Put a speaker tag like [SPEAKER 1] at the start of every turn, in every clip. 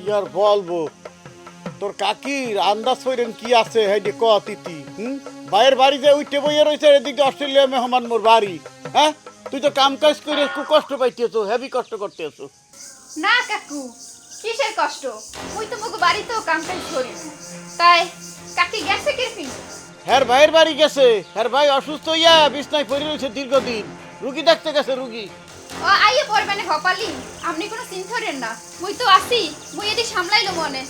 [SPEAKER 1] কি আর বলব? তোর কাকির আন্দাজ করেন কি আছে? হেডি ক তিতি হুম? বাইরের বাড়ি যে উঠে বইয়ে রয়েছে এদিকে অস্ট্রেলিয়া মেহমান মোর বাড়ি হ্যাঁ? তুই তো কাম কাজ করে খুব কষ্ট পাইতেছো হেভি কষ্ট করতেছো।
[SPEAKER 2] না কাকু কিসের কষ্ট? মুই তো মগো বাড়িতেও কাম কাজ করি তাই কাকি গেছে কে ফিন
[SPEAKER 1] হ্যার ভাইয়ের বাড়ি গেছে। হ্যার ভাই অসুস্থ হইয়া বিছনায় পড়ে রয়েছে দীর্ঘদিন। রুগী দেখতে গেছে রুগী।
[SPEAKER 2] ও আইয়ে পড়বেনে হপালি আপনি কোনো চিন্তা না। মুই তো আসি মুই এদি সামলাইলো মনে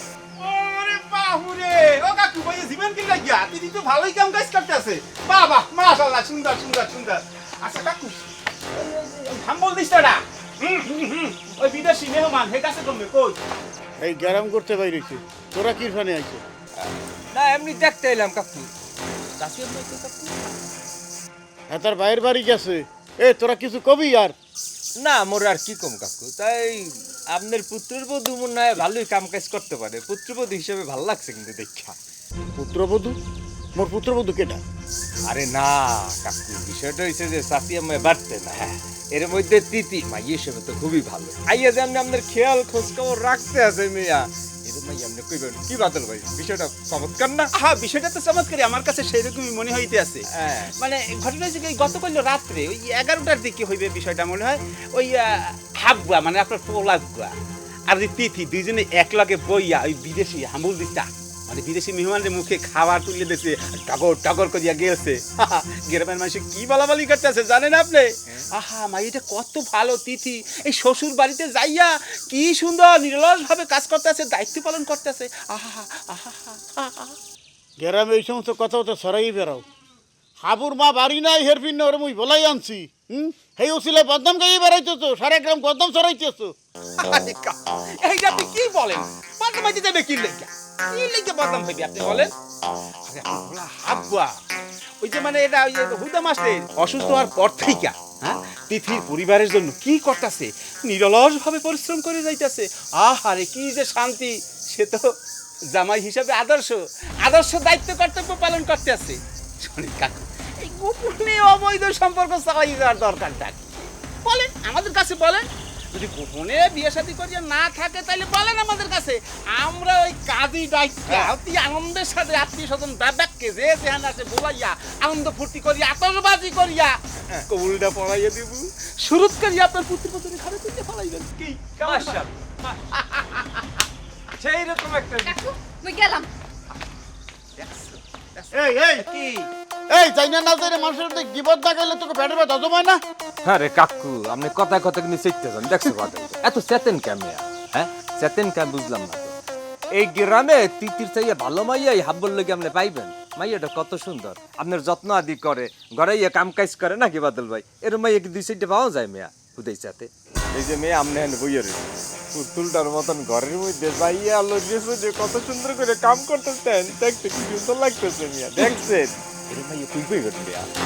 [SPEAKER 3] ওরে বাহুরে ও কাকু ভাই জীবন কি লাগিয়া দিদি তো ভালোই কাম কাজ করতেছে বাবা মাশাআল্লাহ সুন্দর সুন্দর সুন্দর। আচ্ছা কাকু হাম্বল দিছটা হুম হুম হুম ওই বিদেশি মেহমান হে কাছে কই?
[SPEAKER 1] এই গ্যারাম করতে বাইরেছে তোরা কি ফানে আইছে?
[SPEAKER 4] না এমনি দেখতে এলাম কাকু। এমনি কাকু?
[SPEAKER 1] হ্যাঁ তার বাড়ি গেছে। এ তোরা কিছু কবি আর?
[SPEAKER 4] না মোর আর কি কম কাকু? তাই আপনার পুত্রের বধূ মনে হয় ভালোই কাম কাজ করতে পারে। পুত্রবধূ হিসেবে ভালো লাগছে কিন্তু দেখা।
[SPEAKER 1] পুত্রবধূ? মোর পুত্রবধূ কেটা
[SPEAKER 4] আরে না কাকু বিষয়টা হয়েছে যে সাথী আমায় বাড়তে না। হ্যাঁ। এর মধ্যে তিতি মাই হিসেবে তো খুবই ভালো। আইয়া যে আমি আপনার খেয়াল খোঁজ খবর রাখতে আছে মিয়া। এরকম মাই আপনি কইবেন কি বাদল ভাই? বিষয়টা চমৎকার না?
[SPEAKER 3] হ্যাঁ বিষয়টা তো চমৎকারই। আমার কাছে সেইরকমই মনে হইতে আছে।
[SPEAKER 4] হ্যাঁ।
[SPEAKER 3] মানে ঘটনা হচ্ছে কি গতকাল রাত্রে ওই এগারোটার দিকে হইবে বিষয়টা মনে হয় ওই হাবুয়া মানে আপনার পোলাগুয়া আর তিথি দুইজনে এক লগে বইয়া ওই বিদেশি হামুল দিতা মানে বিদেশি মেহমানের মুখে খাবার তুলে দিয়েছে টগর টগর করিয়া গেছে গ্রামের মানুষ কি বলাবলি করতেছে জানেন আপনি? আহা মা এটা কত ভালো তিথি। এই শ্বশুর বাড়িতে যাইয়া কি সুন্দর নিরলস ভাবে কাজ করতেছে দায়িত্ব পালন করতেছে। আহা আহা আহা
[SPEAKER 1] গ্যারামে এই সমস্ত কথা তো সরাই বেড়াও। হাবুর মা বাড়ি নাই হেরফিন না ওরে মুই বলাই আনছি। হুম? হেই ওসিলে বদনাম গাইয়ে বেড়াইতেছো সারা গ্রাম বদনাম সরাইতেছো
[SPEAKER 3] আরে কা- এই আপনি কি বলেন? যাবে, কি কি বদনাম হইবে আপনি বলেন? আরে ওই যে মানে এটা, ওই হুদা অসুস্থ হওয়ার পর থেকে হ্যাঁ? তিথির পরিবারের জন্য কি করতেছে? নিরলস ভাবে পরিশ্রম করে যাইতেছে। আহারে, কি যে শান্তি। সে তো জামাই হিসাবে আদর্শ। আদর্শ দায়িত্ব কর্তব্য পালন করতে আছে এই গোপনে অবৈধ সম্পর্ক চালাই যাওয়ার দরকারটা কি? বলেন, আমাদের কাছে বলেন। যদি গোপনে বিয়ে শাদী করিয়া না থাকে তাহলে বলেন আমাদের কাছে। আমরা ওই কাজী দায়িত্ব অতি আনন্দের সাথে আত্মীয় স্বজন দাদাকে যে যেখানে আছে বলাইয়া আনন্দ ফুর্তি করিয়া আতসবাজি করিয়া কবুলটা পড়াইয়া দিব। শুরুত করিয়া আপনার পুত্র পুত্রের ঘরে তুলতে পড়াইবেন কি
[SPEAKER 4] সেই রকম একটা
[SPEAKER 2] গেলাম।
[SPEAKER 1] এই এই
[SPEAKER 3] কি?
[SPEAKER 1] এই চাই না না চাই মানুষের মধ্যে গিবত গেলে তোকে পেটের ব্যথা জমায় না?
[SPEAKER 4] আরে কাকু আপনি কথায় কথা কিন্তু শিখতে যান দেখছ কথা। এত চেতেন ক্যামিয়া হ্যাঁ? চেতেন ক্যাম বুঝলাম না এই গ্রামে তিতির চাইয়া ভালো মাইয়া এই হাব্বর লোকে আপনি পাইবেন? মাইয়াটা কত সুন্দর। আপনার যত্ন আদি করে ঘরে ইয়ে কাম কাজ করে নাকি বাদল ভাই? এর মাইয়া দুই সাইডে পাওয়া যায় মেয়া হুদাই চাতে? এই যে মেয়ে আমনে হেন বইয়ের পুতুলটার মতন ঘরের মধ্যে যাইয়া আলো দিয়েছে যে কত সুন্দর করে কাম করতেছেন। দেখতে কি সুন্দর লাগতেছে মিয়া দেখছেন? এর মাইয়া তুই কই গেট